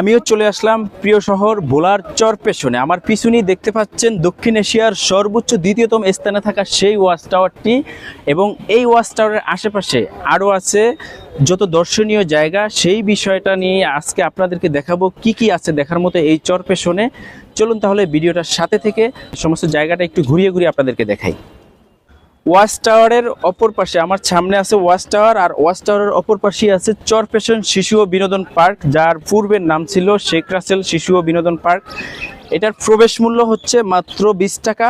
আমিও চলে আসলাম প্রিয় শহর বোলার চর পেছনে। আমার পিছনেই দেখতে পাচ্ছেন দক্ষিণ এশিয়ার সর্বোচ্চ দ্বিতীয়তম স্থানে থাকা সেই ওয়াচ টাওয়ারটি এবং এই ওয়াচ টাওয়ারের আশেপাশে আরও আছে যত দর্শনীয় জায়গা। সেই বিষয়টা নিয়ে আজকে আপনাদেরকে দেখাবো কি কি আছে দেখার মতো এই চর পেছনে। চলুন তাহলে ভিডিওটার সাথে থেকে সমস্ত জায়গাটা একটু ঘুরিয়ে ঘুরিয়ে আপনাদেরকে দেখাই। ওয়াচ টাওয়ারের অপর পাশে, আমার সামনে আছে ওয়াচ টাওয়ার আর ওয়াচ টাওয়ারের অপর পাশে আছে চরপেশন শিশু ও বিনোদন পার্ক, যার পূর্বের নাম ছিল শেখ রাসেল শিশু ও বিনোদন পার্ক। এটার প্রবেশ মূল্য হচ্ছে মাত্র বিশ টাকা।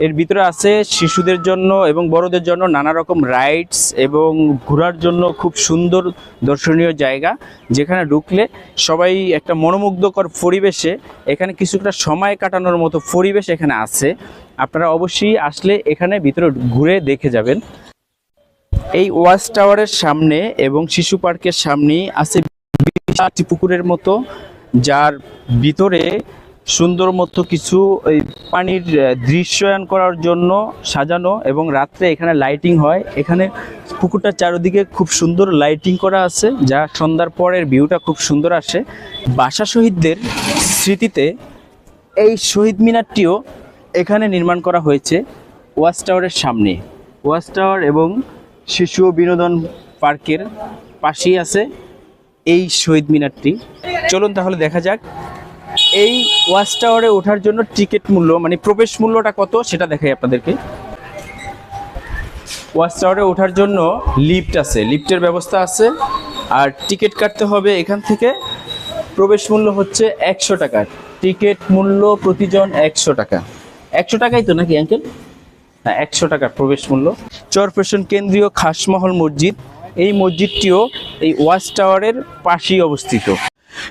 এর ভিতরে আছে শিশুদের জন্য এবং বড়দের জন্য নানা রকম রাইডস এবং ঘোরার জন্য খুব সুন্দর দর্শনীয় জায়গা, যেখানে ঢুকলে সবাই একটা মনোমুগ্ধকর পরিবেশে এখানে কিছুটা সময় কাটানোর মতো পরিবেশ এখানে আছে। আপনারা অবশ্যই আসলে এখানে ভিতরে ঘুরে দেখে যাবেন। এই ওয়াচ টাওয়ারের সামনে এবং শিশু পার্কের সামনেই আছে পুকুরের মতো, যার ভিতরে সুন্দর মতো কিছু ওই পানির দৃশ্যায়ন করার জন্য সাজানো এবং রাত্রে এখানে লাইটিং হয়। এখানে পুকুরটার চারিদিকে খুব সুন্দর লাইটিং করা আছে, যা সন্ধ্যার পরের ভিউটা খুব সুন্দর আসে। বাসা শহীদদের স্মৃতিতে এই শহীদ মিনারটিও এখানে নির্মাণ করা হয়েছে ওয়াচ টাওয়ারের সামনে। ওয়াচ টাওয়ার এবং শিশু বিনোদন পার্কের পাশেই আছে এই শহীদ মিনারটি। চলুন তাহলে দেখা যাক এই ওয়াচ টাওয়ারে ওঠার জন্য টিকিট মূল্য মানে প্রবেশ মূল্যটা কত সেটা দেখাই আপনাদেরকে। ওয়াচ টাওয়ারে ওঠার জন্য লিফট আছে, লিফটের ব্যবস্থা আছে। আর টিকিট কাটতে হবে এখান থেকে, প্রবেশ মূল্য হচ্ছে একশো টাকা। টিকিট মূল্য প্রতিজন একশো টাকা। একশো টাকাই তো নাকি অ্যাঙ্কেল হ্যাঁ একশো টাকার প্রবেশ মূল্য। চরপেশন কেন্দ্রীয় খাসমহল মসজিদ, এই মসজিদটিও এই ওয়াচ টাওয়ারের পাশেই অবস্থিত।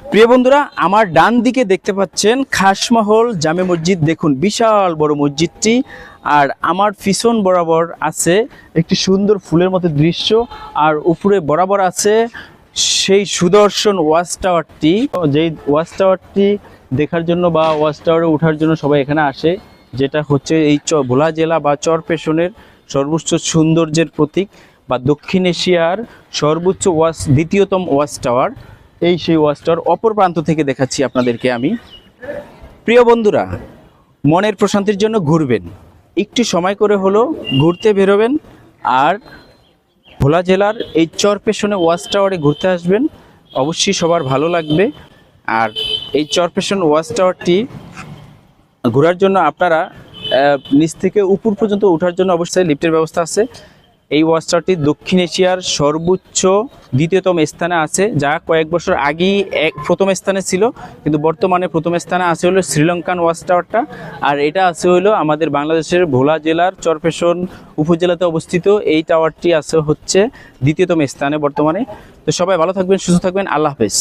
প্রিয় বন্ধুরা, আমার ডান দিকে দেখতে পাচ্ছেন খাসমহল জামে মসজিদ। দেখুন, বিশাল বড় মসজিদটি, আর আমার পিছন বরাবর আছে একটি সুন্দর ফুলের মতো দৃশ্য, আর উপরে বরাবর আছে সেই সুদর্শন ওয়াচ টাওয়ারটি। যেই ওয়াচ টাওয়ারটি দেখার জন্য বা ওয়াচ টাওয়ারে ওঠার জন্য সবাই এখানে আসে, যেটা হচ্ছে এই চ ভোলা জেলা বা চরপেশনের সর্বোচ্চ সৌন্দর্যের প্রতীক বা দক্ষিণ এশিয়ার সর্বোচ্চ ওয়াচ, দ্বিতীয়তম ওয়াচ টাওয়ার। এই সেই ওয়াচ টাওয়ার অপর প্রান্ত থেকে দেখাচ্ছি আপনাদেরকে আমি। প্রিয় বন্ধুরা, মনের প্রশান্তির জন্য ঘুরবেন। একটু সময় করে হলো ঘুরতে বেরোবেন আর ভোলা জেলার এই চর পেশনে ওয়াচ টাওয়ারে ঘুরতে আসবেন। অবশ্যই সবার ভালো লাগবে। আর এই চর পেশন ওয়াচ টাওয়ারটি ঘোরার জন্য আপনারা নিচ থেকে উপর পর্যন্ত ওঠার জন্য অবশ্যই লিফটের ব্যবস্থা আছে। এই ওয়াচ টাওয়ারটি দক্ষিণ এশিয়ার সর্বোচ্চ দ্বিতীয়তম স্থানে আছে, যা কয়েক বছর আগেই এক প্রথম স্থানে ছিল, কিন্তু বর্তমানে প্রথম স্থানে আছে হলো শ্রীলঙ্কান ওয়াচ টাওয়ারটা আর এটা আছে হলো আমাদের বাংলাদেশের ভোলা জেলার চরপেশন উপজেলাতে অবস্থিত, এই টাওয়ারটি আছে হচ্ছে দ্বিতীয়তম স্থানে বর্তমানে। তো সবাই ভালো থাকবেন, সুস্থ থাকবেন, আল্লাহ হাফেজ।